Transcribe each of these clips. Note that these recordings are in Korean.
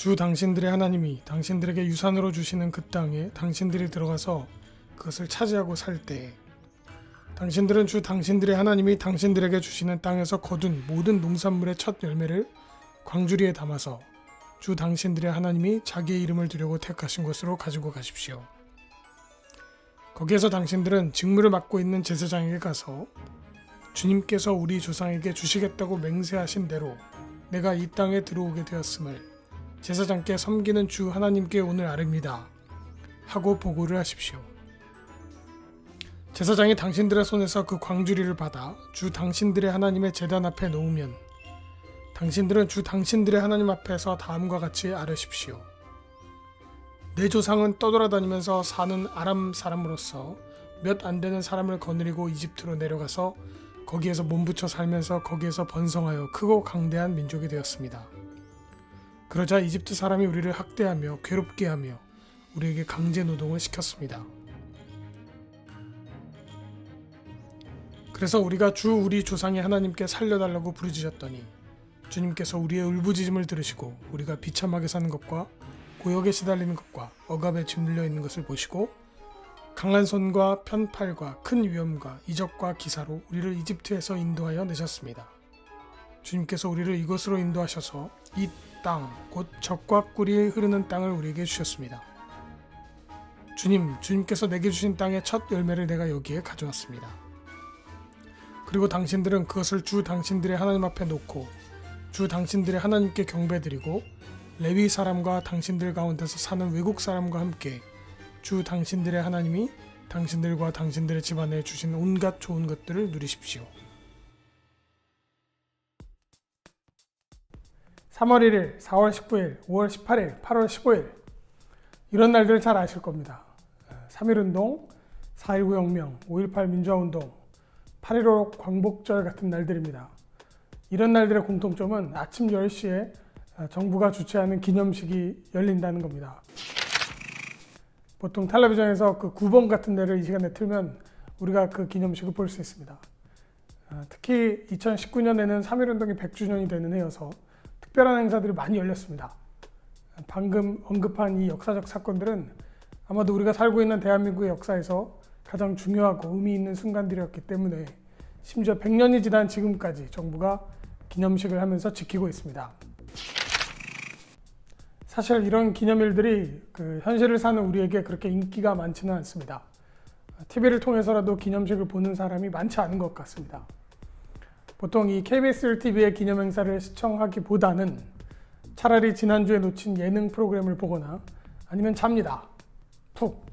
주 당신들의 하나님이 당신들에게 유산으로 주시는 그 땅에 당신들이 들어가서 그것을 차지하고 살 때에 당신들은 주 당신들의 하나님이 당신들에게 주시는 땅에서 거둔 모든 농산물의 첫 열매를 광주리에 담아서 주 당신들의 하나님이 자기의 이름을 두려고 택하신 곳으로 가지고 가십시오. 거기에서 당신들은 직무를 맡고 있는 제사장에게 가서 주님께서 우리 조상에게 주시겠다고 맹세하신 대로 내가 이 땅에 들어오게 되었음을 제사장께 섬기는 주 하나님께 오늘 아릅니다. 하고 보고를 하십시오. 제사장이 당신들의 손에서 그 광주리를 받아 주 당신들의 하나님의 제단 앞에 놓으면 당신들은 주 당신들의 하나님 앞에서 다음과 같이 아뢰십시오. 내 조상은 떠돌아다니면서 사는 아람 사람으로서 몇 안 되는 사람을 거느리고 이집트로 내려가서 거기에서 몸붙여 살면서 거기에서 번성하여 크고 강대한 민족이 되었습니다. 그러자 이집트 사람이 우리를 학대하며 괴롭게 하며 우리에게 강제 노동을 시켰습니다. 그래서 우리가 주 우리 조상의 하나님께 살려달라고 부르짖었더니 주님께서 우리의 울부짖음을 들으시고 우리가 비참하게 사는 것과 고역에 시달리는 것과 억압에 짓눌려 있는 것을 보시고 강한 손과 편팔과 큰 위험과 이적과 기사로 우리를 이집트에서 인도하여 내셨습니다. 주님께서 우리를 이곳으로 인도하셔서 이 땅, 곧 적과 꿀이 흐르는 땅을 우리에게 주셨습니다. 주님, 주님께서 내게 주신 땅의 첫 열매를 내가 여기에 가져왔습니다. 그리고 당신들은 그것을 주 당신들의 하나님 앞에 놓고 주 당신들의 하나님께 경배드리고 레위 사람과 당신들 가운데서 사는 외국 사람과 함께 주 당신들의 하나님이 당신들과 당신들의 집안에 주신 온갖 좋은 것들을 누리십시오. 3월 1일, 4월 19일, 5월 18일, 8월 15일 이런 날들을 잘 아실 겁니다. 3.1운동, 4.19 혁명, 5.18 민주화운동, 8.15 광복절 같은 날들입니다. 이런 날들의 공통점은 아침 10시에 정부가 주최하는 기념식이 열린다는 겁니다. 보통 텔레비전에서 그 9번 같은 데를 이 시간에 틀면 우리가 그 기념식을 볼 수 있습니다. 아, 특히 2019년에는 3.1운동이 100주년이 되는 해여서 특별한 행사들이 많이 열렸습니다. 방금 언급한 이 역사적 사건들은 아마도 우리가 살고 있는 대한민국의 역사에서 가장 중요하고 의미 있는 순간들이었기 때문에 심지어 100년이 지난 지금까지 정부가 기념식을 하면서 지키고 있습니다. 사실 이런 기념일들이 그 현실을 사는 우리에게 그렇게 인기가 많지는 않습니다. TV를 통해서라도 기념식을 보는 사람이 많지 않은 것 같습니다. 보통 이 KBS TV의 기념 행사를 시청하기보다는 차라리 지난주에 놓친 예능 프로그램을 보거나 아니면 잡니다. 툭.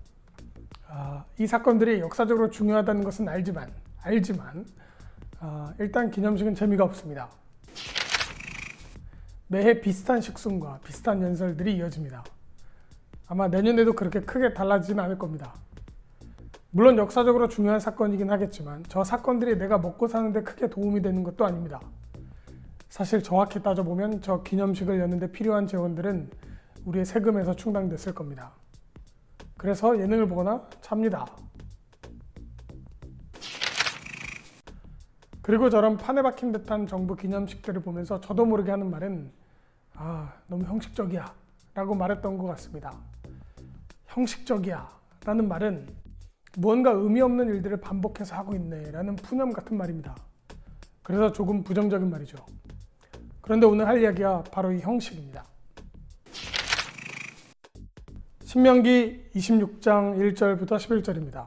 아, 이 사건들이 역사적으로 중요하다는 것은 알지만 알지만 아, 일단 기념식은 재미가 없습니다. 매해 비슷한 식순과 비슷한 연설들이 이어집니다. 아마 내년에도 그렇게 크게 달라지진 않을 겁니다. 물론 역사적으로 중요한 사건이긴 하겠지만 저 사건들이 내가 먹고 사는데 크게 도움이 되는 것도 아닙니다. 사실 정확히 따져보면 저 기념식을 여는데 필요한 재원들은 우리의 세금에서 충당됐을 겁니다. 그래서 예능을 보거나 잡니다. 그리고 저런 판에 박힌 듯한 정부 기념식들을 보면서 저도 모르게 하는 말은 아 너무 형식적이야 라고 말했던 것 같습니다. 형식적이야 라는 말은 무언가 의미 없는 일들을 반복해서 하고 있네 라는 푸념 같은 말입니다. 그래서 조금 부정적인 말이죠. 그런데 오늘 할 이야기가 바로 이 형식입니다. 신명기 26장 1절부터 11절입니다.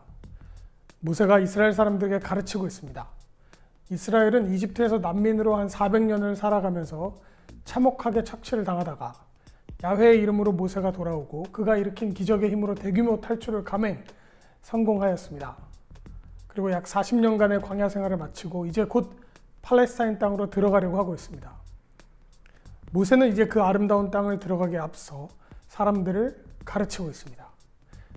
모세가 이스라엘 사람들에게 가르치고 있습니다. 이스라엘은 이집트에서 난민으로 한 400년을 살아가면서 참혹하게 착취를 당하다가 야훼의 이름으로 모세가 돌아오고 그가 일으킨 기적의 힘으로 대규모 탈출을 감행 성공하였습니다. 그리고 약 40년간의 광야 생활을 마치고 이제 곧 팔레스타인 땅으로 들어가려고 하고 있습니다. 모세는 이제 그 아름다운 땅을 들어가기에 앞서 사람들을 가르치고 있습니다.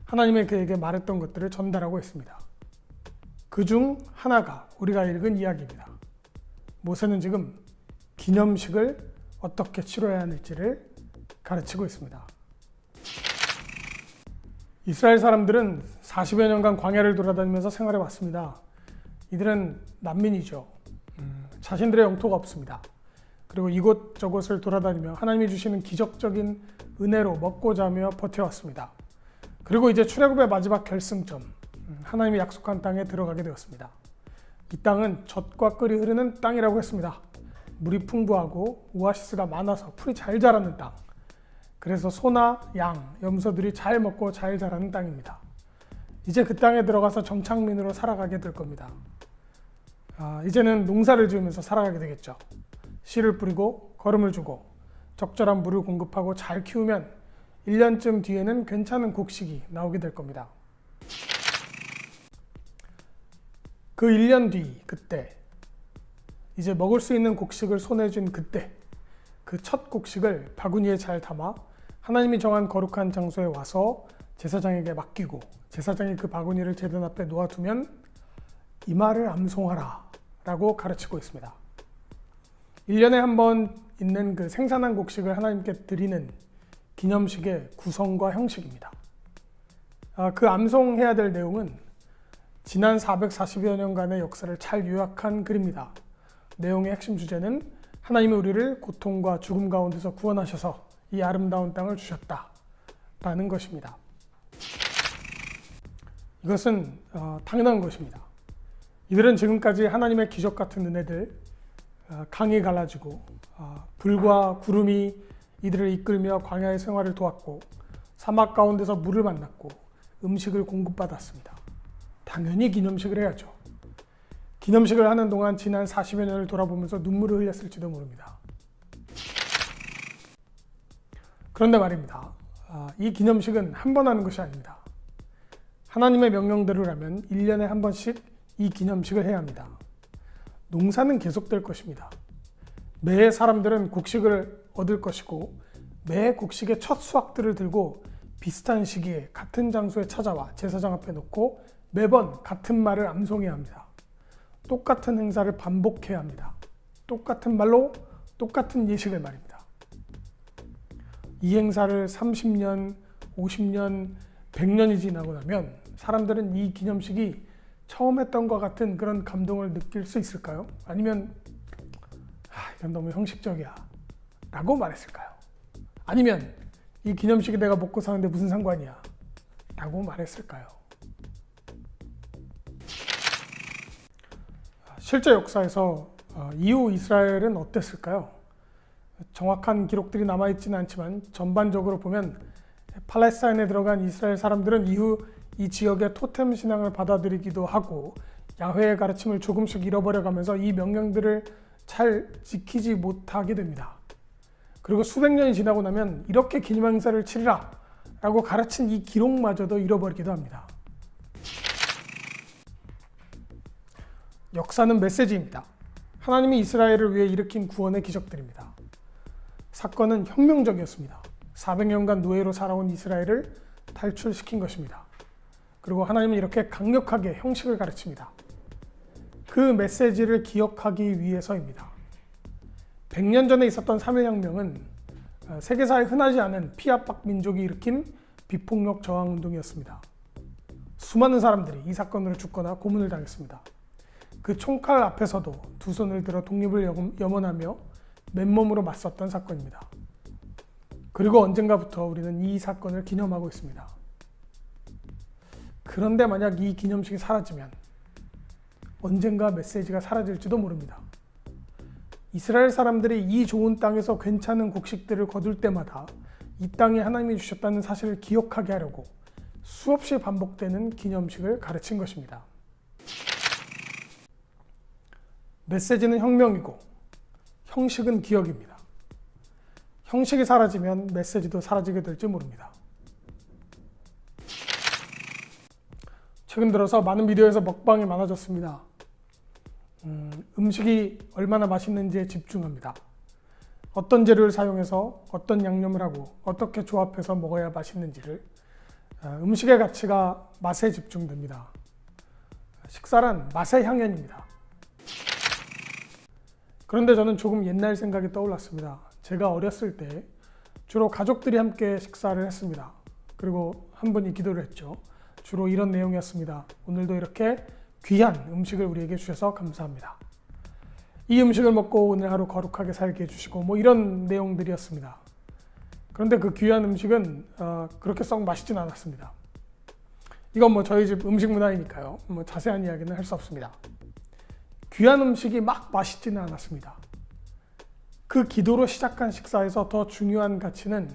하나님의 그에게 말했던 것들을 전달하고 있습니다. 그 중 하나가 우리가 읽은 이야기입니다. 모세는 지금 기념식을 어떻게 치러야 하는지를 가르치고 있습니다. 이스라엘 사람들은 40여 년간 광야를 돌아다니면서 생활해 왔습니다. 이들은 난민이죠. 음, 자신들의 영토가 없습니다. 그리고 이곳저곳을 돌아다니며 하나님이 주시는 기적적인 은혜로 먹고 자며 버텨왔습니다. 그리고 이제 출애굽의 마지막 결승점, 음, 하나님이 약속한 땅에 들어가게 되었습니다. 이 땅은 젖과 끓이 흐르는 땅이라고 했습니다. 물이 풍부하고 오아시스가 많아서 풀이 잘 자라는 땅. 그래서 소나 양, 염소들이 잘 먹고 잘 자라는 땅입니다. 이제 그 땅에 들어가서 정착민으로 살아가게 될 겁니다. 아, 이제는 농사를 지으면서 살아가게 되겠죠. 씨를 뿌리고 거름을 주고 적절한 물을 공급하고 잘 키우면 1년쯤 뒤에는 괜찮은 곡식이 나오게 될 겁니다. 그 1년 뒤 그때 이제 먹을 수 있는 곡식을 손에 쥔 그때 그 첫 곡식을 바구니에 잘 담아 하나님이 정한 거룩한 장소에 와서 제사장에게 맡기고 제사장이 그 바구니를 제단 앞에 놓아두면 이 말을 암송하라 라고 가르치고 있습니다. 1년에 한 번 있는 그 생산한 곡식을 하나님께 드리는 기념식의 구성과 형식입니다. 아, 그 암송해야 될 내용은 지난 440여 년간의 역사를 잘 요약한 글입니다. 내용의 핵심 주제는 하나님이 우리를 고통과 죽음 가운데서 구원하셔서 이 아름다운 땅을 주셨다. 라는 것입니다. 이것은 어, 당연한 것입니다. 이들은 지금까지 하나님의 기적 같은 은혜들, 어, 강이 갈라지고 어, 불과 구름이 이들을 이끌며 광야의 생활을 도왔고 사막 가운데서 물을 만났고 음식을 공급받았습니다. 당연히 기념식을 해야죠. 기념식을 하는 동안 지난 40여 년을 돌아보면서 눈물을 흘렸을지도 모릅니다. 그런데 말입니다. 아, 이 기념식은 한 번 하는 것이 아닙니다. 하나님의 명령대로라면 1년에 한 번씩 이 기념식을 해야 합니다. 농사는 계속될 것입니다. 매 사람들은 곡식을 얻을 것이고 매 곡식의 첫 수확들을 들고 비슷한 시기에 같은 장소에 찾아와 제사장 앞에 놓고 매번 같은 말을 암송해야 합니다. 똑같은 행사를 반복해야 합니다. 똑같은 말로 똑같은 예식을 말입니다. 이 행사를 30년, 50년, 100년이 지나고 나면 사람들은 이 기념식이 처음 했던 것 같은 그런 감동을 느낄 수 있을까요? 아니면 아, 이건 너무 형식적이야 라고 말했을까요? 아니면 이 기념식이 내가 먹고 사는데 무슨 상관이야 라고 말했을까요? 실제 역사에서 어, 이후 이스라엘은 어땠을까요? 정확한 기록들이 남아 있지는 않지만 전반적으로 보면 팔레스타인에 들어간 이스라엘 사람들은 이후 이 지역의 토템 신앙을 받아들이기도 하고 야훼의 가르침을 조금씩 잃어버려가면서 이 명령들을 잘 지키지 못하게 됩니다. 그리고 수백 년이 지나고 나면 이렇게 기념 행사를 치르라 라고 가르친 이 기록마저도 잃어버리기도 합니다. 역사는 메시지입니다. 하나님이 이스라엘을 위해 일으킨 구원의 기적들입니다. 사건은 혁명적이었습니다. 400년간 노예로 살아온 이스라엘을 탈출시킨 것입니다. 그리고 하나님은 이렇게 강력하게 형식을 가르칩니다. 그 메시지를 기억하기 위해서입니다. 100년 전에 있었던 3.1혁명은 어, 세계사에 흔하지 않은 피압박 민족이 일으킨 비폭력 저항 운동이었습니다. 수많은 사람들이 이 사건으로 죽거나 고문을 당했습니다. 그 총칼 앞에서도 두 손을 들어 독립을 염원하며 맨몸으로 맞섰던 사건입니다. 그리고 언젠가부터 우리는 이 사건을 기념하고 있습니다. 그런데 만약 이 기념식이 사라지면 언젠가 메시지가 사라질지도 모릅니다. 이스라엘 사람들이 이 좋은 땅에서 괜찮은 곡식들을 거둘 때마다 이 땅에 하나님이 주셨다는 사실을 기억하게 하려고 수없이 반복되는 기념식을 가르친 것입니다. 메시지는 혁명이고 형식은 기억입니다. 형식이 사라지면 메시지도 사라지게 될지 모릅니다. 최근 들어서 많은 비디오에서 먹방이 많아졌습니다. 음, 음식이 얼마나 맛있는지에 집중합니다. 어떤 재료를 사용해서 어떤 양념을 하고 어떻게 조합해서 먹어야 맛있는지를 어, 음식의 가치가 맛에 집중됩니다. 식사란 맛의 향연입니다. 그런데 저는 조금 옛날 생각이 떠올랐습니다. 제가 어렸을 때 주로 가족들이 함께 식사를 했습니다. 그리고 한 분이 기도를 했죠. 주로 이런 내용이었습니다. 오늘도 이렇게 귀한 음식을 우리에게 주셔서 감사합니다. 이 음식을 먹고 오늘 하루 거룩하게 살게 해주시고 뭐 이런 내용들이었습니다. 그런데 그 귀한 음식은 어, 그렇게 썩 맛있진 않았습니다. 이건 뭐 저희 집 음식 문화이니까요. 뭐 자세한 이야기는 할 수 없습니다. 귀한 음식이 막 맛있지는 않았습니다. 그 기도로 시작한 식사에서 더 중요한 가치는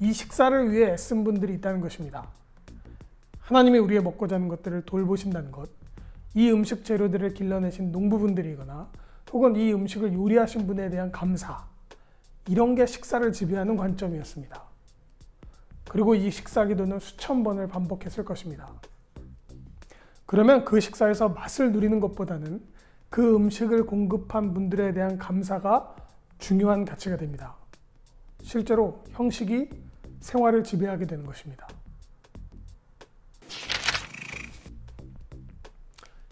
이 식사를 위해 애쓴 분들이 있다는 것입니다. 하나님이 우리의 먹고 자는 것들을 돌보신다는 것, 이 음식 재료들을 길러내신 농부분들이거나 혹은 이 음식을 요리하신 분에 대한 감사, 이런 게 식사를 지배하는 관점이었습니다. 그리고 이 식사 기도는 수천 번을 반복했을 것입니다. 그러면 그 식사에서 맛을 누리는 것보다는 그 음식을 공급한 분들에 대한 감사가 중요한 가치가 됩니다. 실제로 형식이 생활을 지배하게 되는 것입니다.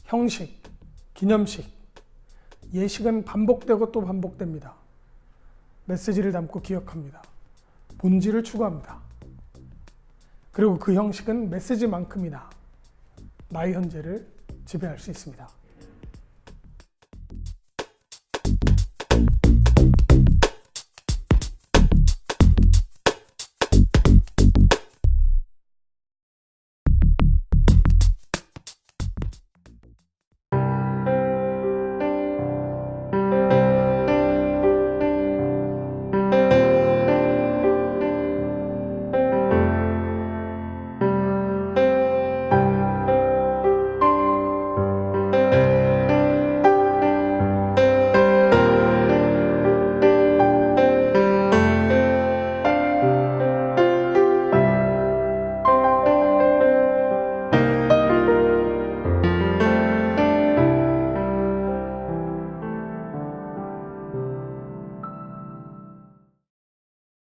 형식, 기념식, 예식은 반복되고 또 반복됩니다. 메시지를 담고 기억합니다. 본질을 추구합니다. 그리고 그 형식은 메시지만큼이나 나의 현재를 지배할 수 있습니다.